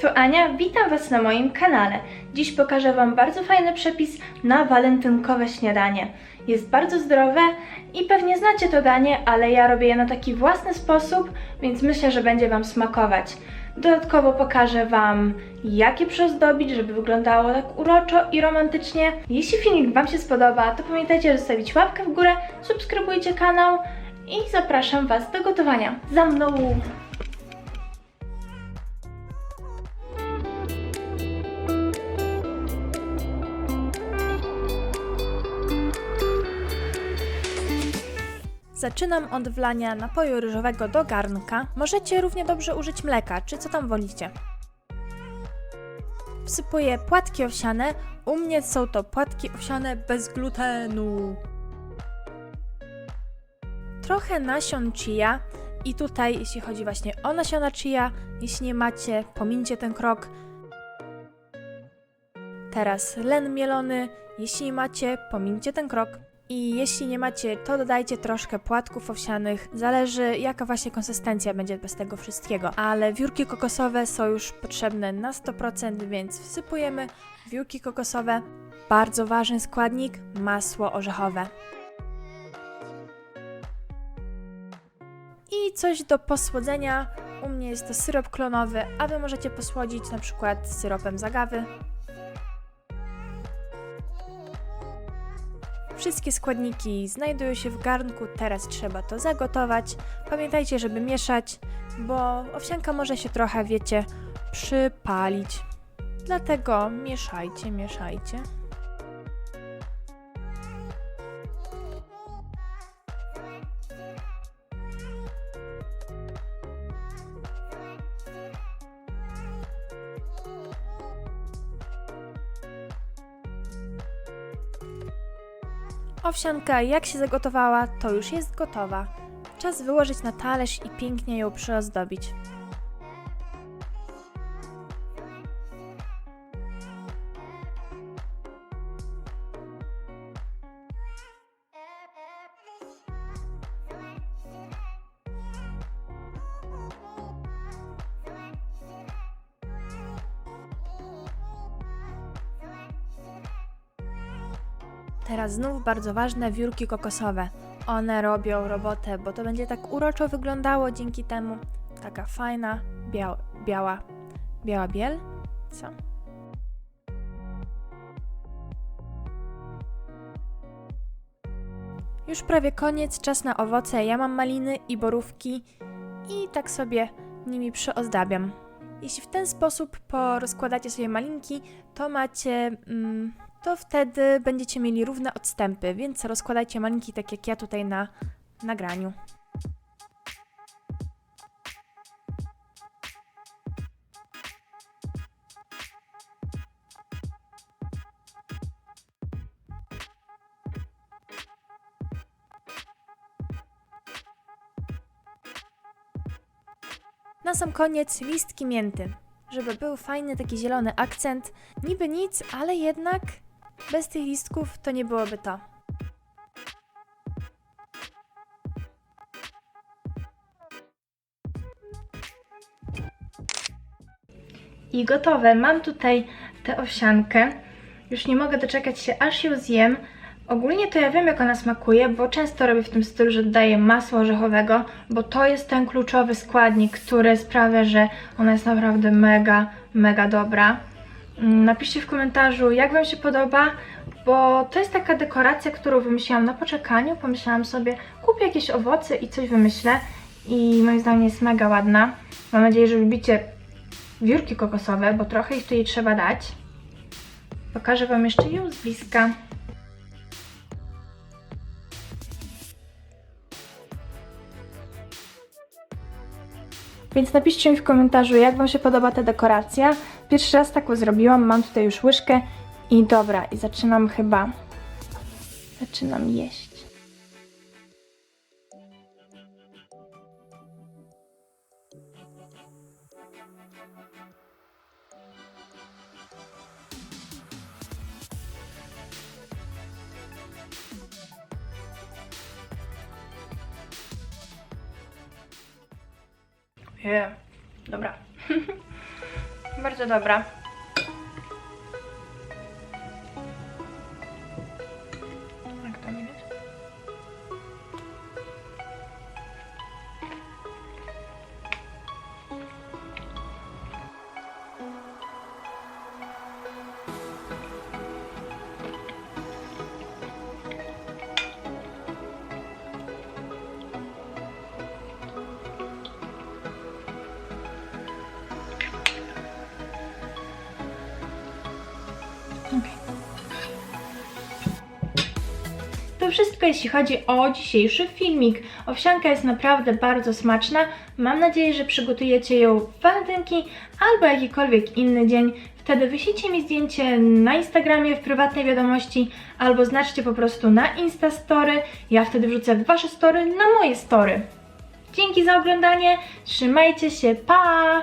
tu Ania, witam Was na moim kanale. Dziś pokażę Wam bardzo fajny przepis na walentynkowe śniadanie. Jest bardzo zdrowe i pewnie znacie to danie, ale ja robię je na taki własny sposób, więc myślę, że będzie Wam smakować. Dodatkowo pokażę Wam, jak je przyozdobić, żeby wyglądało tak uroczo i romantycznie. Jeśli filmik Wam się spodoba, to pamiętajcie zostawić łapkę w górę, subskrybujcie kanał i zapraszam Was do gotowania. Za mną! Zaczynam od wlania napoju ryżowego do garnka. Możecie równie dobrze użyć mleka, czy co tam wolicie. Wsypuję płatki owsiane. U mnie są to płatki owsiane bez glutenu. Trochę nasion chia. I tutaj, jeśli chodzi właśnie o nasiona chia, jeśli nie macie, pomincie ten krok. Teraz len mielony. Jeśli nie macie, pomincie ten krok. I jeśli nie macie, to dodajcie troszkę płatków owsianych. Zależy jaka właśnie konsystencja będzie bez tego wszystkiego. Ale wiórki kokosowe są już potrzebne na 100%, więc wsypujemy wiórki kokosowe. Bardzo ważny składnik masło orzechowe. I coś do posłodzenia. U mnie jest to syrop klonowy, a wy możecie posłodzić na przykład syropem z Wszystkie składniki znajdują się w garnku, teraz trzeba to zagotować. Pamiętajcie, żeby mieszać, bo owsianka może się trochę, wiecie, przypalić. Dlatego mieszajcie, mieszajcie. Owsianka, jak się zagotowała, to już jest gotowa. Czas wyłożyć na talerz i pięknie ją przyozdobić. Teraz znów bardzo ważne wiórki kokosowe. One robią robotę, bo to będzie tak uroczo wyglądało dzięki temu. Taka fajna, biała, biała, biała biel? Co? Już prawie koniec, czas na owoce. Ja mam maliny i borówki i tak sobie nimi przyozdabiam. Jeśli w ten sposób porozkładacie sobie malinki, to macie mm, to wtedy będziecie mieli równe odstępy, więc rozkładajcie malinki tak jak ja tutaj na nagraniu. Na sam koniec listki mięty żeby był fajny taki zielony akcent. Niby nic, ale jednak bez tych listków to nie byłoby to. I gotowe. Mam tutaj tę owsiankę. Już nie mogę doczekać się, aż ją zjem. Ogólnie to ja wiem, jak ona smakuje, bo często robię w tym stylu, że dodaję masło orzechowego, bo to jest ten kluczowy składnik, który sprawia, że ona jest naprawdę mega, mega dobra. Napiszcie w komentarzu, jak Wam się podoba, bo to jest taka dekoracja, którą wymyśliłam na poczekaniu. Pomyślałam sobie, kupię jakieś owoce i coś wymyślę. I moim zdaniem jest mega ładna. Mam nadzieję, że lubicie wiórki kokosowe, bo trochę ich tutaj trzeba dać. Pokażę Wam jeszcze ją z bliska. Więc napiszcie mi w komentarzu, jak Wam się podoba ta dekoracja. Pierwszy raz taką zrobiłam, mam tutaj już łyżkę i dobra, i zaczynam chyba, zaczynam jeść. Yeah. Dobra. Bardzo dobra. To wszystko jeśli chodzi o dzisiejszy filmik. Owsianka jest naprawdę bardzo smaczna. Mam nadzieję, że przygotujecie ją w walentynki albo jakikolwiek inny dzień. Wtedy wyślijcie mi zdjęcie na Instagramie w prywatnej wiadomości albo znaczcie po prostu na Instastory. Ja wtedy wrzucę wasze story na moje story. Dzięki za oglądanie. Trzymajcie się. Pa!